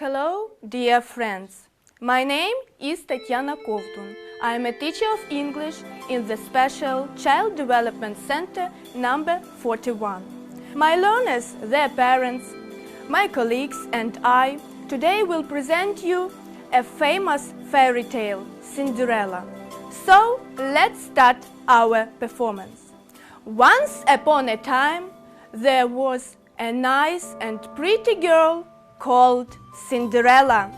Hello, dear friends. My name is Tatiana Kovtun. I am a teacher of English in the Special Child Development Center number 41. My learners, their parents, my colleagues, and I today will present you a famous fairy tale, Cinderella. So let's start our performance. Once upon a time, there was a nice and pretty girl called Cinderella.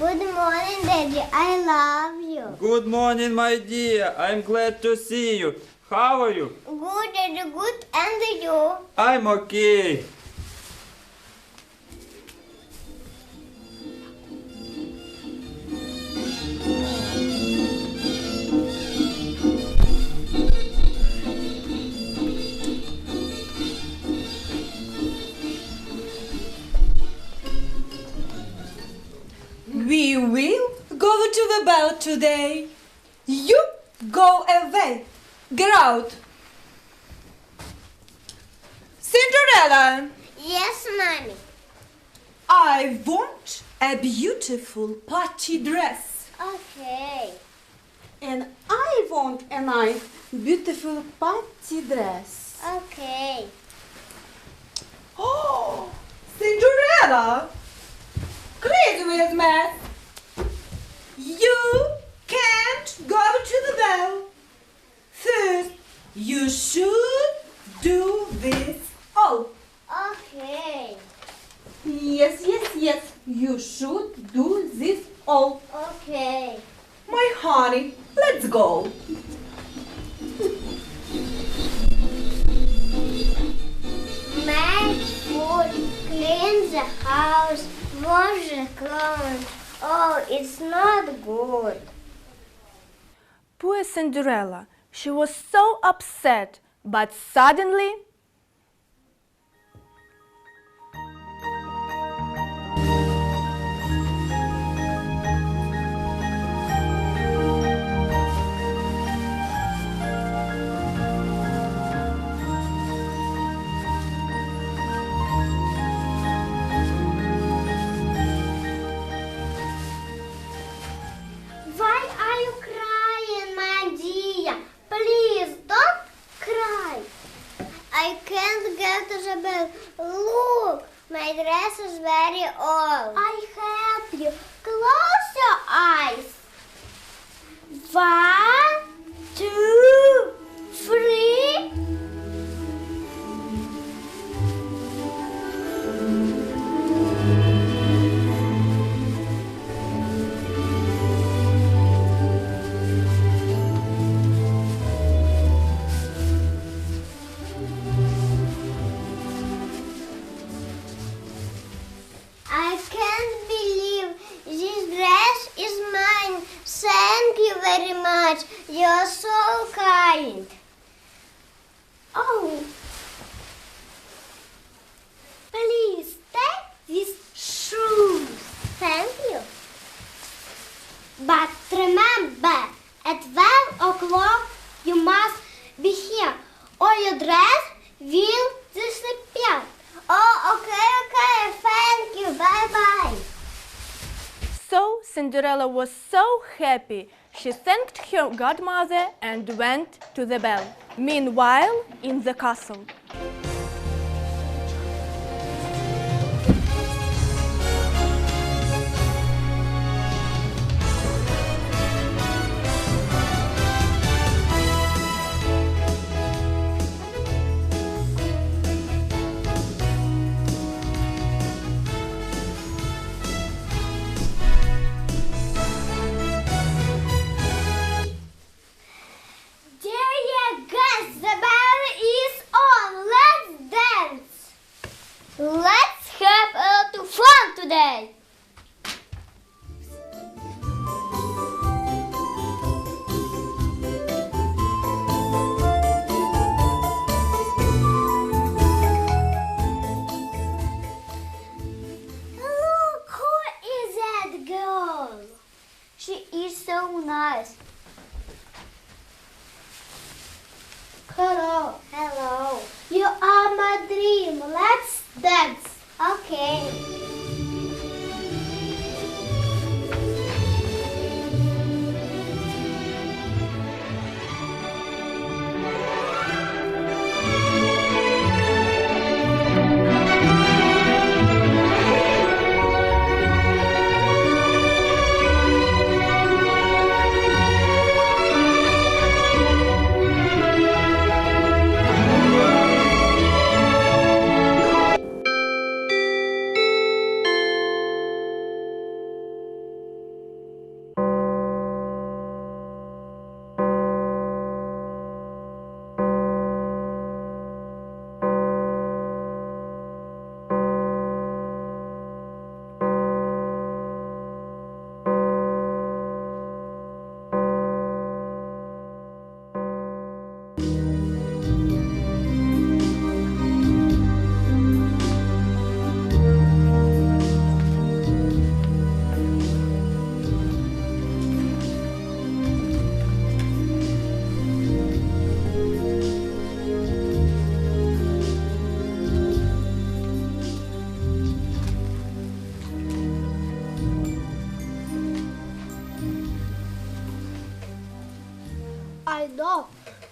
Good morning, Daddy. I love you. Good morning, my dear. I'm glad to see you. How are you? Good, and Good. And you? I'm okay. We will go to the ball today. You go away. Get out. Cinderella, Yes, Mommy. I want a beautiful party dress. Okay. And I want a nice, beautiful party dress. Okay. Oh, Cinderella! Crazy with mess. You can't go to the you should do this all. Okay. Yes, yes, yes. You should do this all. Okay. My honey, let's go. Make food, clean the house, wash the clothes. Oh, it's not good. Poor Cinderella. She was so upset, but suddenly I can't get to the bed. Look, my dress is very old. I help you. Close your eyes. One, two, three. Cinderella was so happy. She thanked her godmother and went to the bell. Meanwhile, in the castle. so nice. Hello. Hello. You are my dream. Let's dance. Okay.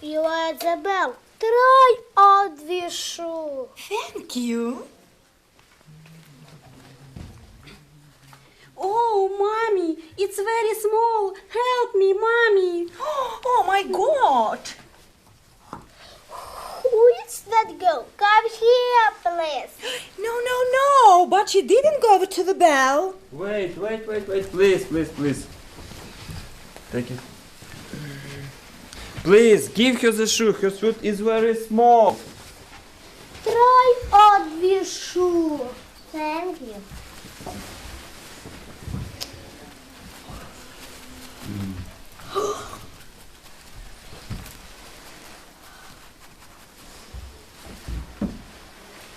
You are the bell. Try odwieszu. Thank you. Oh, mommy, it's very small. Help me, mommy. Oh my god. Who is that girl? Come here, please. No, no, no, but she didn't go over to the bell. Wait, wait, wait, wait, please, please, please. Take it. Please, give her the shoe. Her foot is very small. Try odwieszu. Thank you.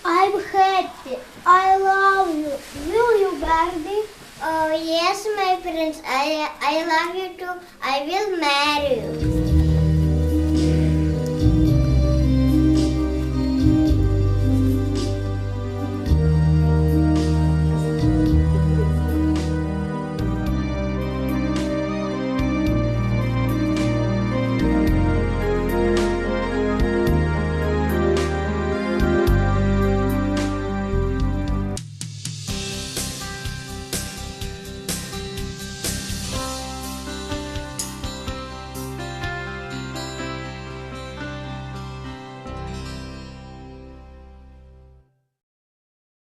I'm happy. I love you. Will you marry? Oh yes, my prince. I I love you too. I will marry you.